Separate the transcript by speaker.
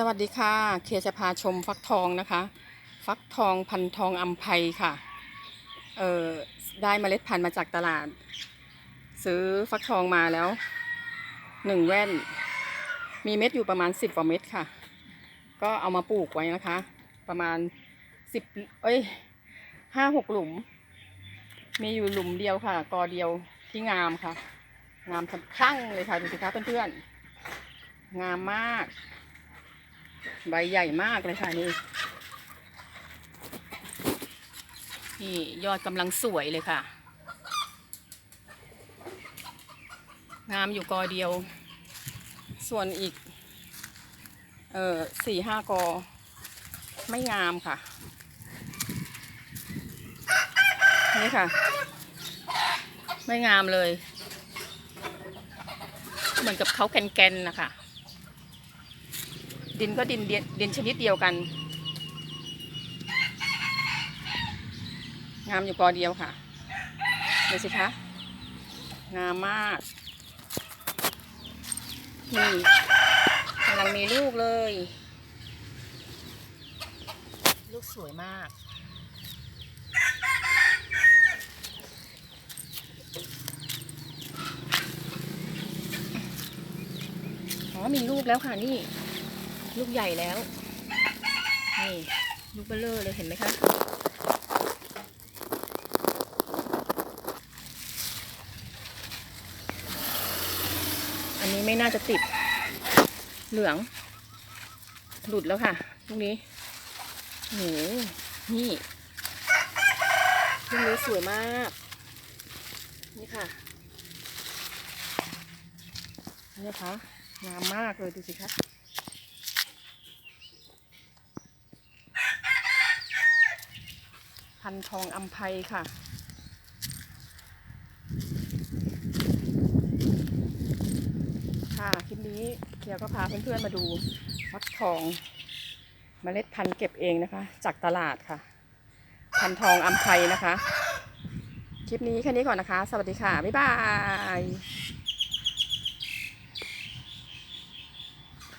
Speaker 1: สวัสดีค่ะ เคจะพาชมฟักทองนะคะ ฟักทองพันทองอัมภัยค่ะ เออได้เมล็ดพันธุ์มาจากตลาด ซื้อฟักทองมาแล้วหนึ่งแว่น มีเม็ดอยู่ประมาณสิบกว่าเม็ดค่ะ ก็เอามาปลูกไว้นะคะ ประมาณสิบเอ้ยห้าหกหลุม มีอยู่หลุมเดียวค่ะ กอเดียวที่งามค่ะ งามสะพรั่งเลยค่ะดูสิคะเพื่อนๆงามมาก ใบใหญ่มากเลยค่ะนี่นี่ยอดกำลังสวยเลยค่ะ งามอยู่กอเดียว ส่วนอีก เออสี่ห้ากอ ไม่งามค่ะ นี่ค่ะ ไม่งามเลย เหมือนกับเขาแกนๆนะคะ ดินก็ดินเดียดินชนิดเดียวกัน งามอยู่กอเดียวค่ะดูสิคะงามมากนี่กำลังมีลูกเลย ลูกสวยมาก อ๋อมีลูกแล้วค่ะนี่ ลูกใหญ่แล้ว นี่ลูกเบลเลอร์เลยเห็นไหมคะอันนี้ไม่น่าจะติด เหลือง หลุดแล้วค่ะลูกนี้โหนี่ลูกนี้สวยมาก นี่ค่ะนี่นะคะงามมากเลยดูสิคะ พันทองอัมภัยค่ะ ค่ะคลิปนี้เคียวก็พาเพื่อนๆมาดูฟักทองเมล็ดพันธุ์เก็บเองนะคะ จากตลาดค่ะ พันทองอัมภัยนะคะ คลิปนี้แค่นี้ก่อนนะคะ สวัสดีค่ะ บ๊ายบาย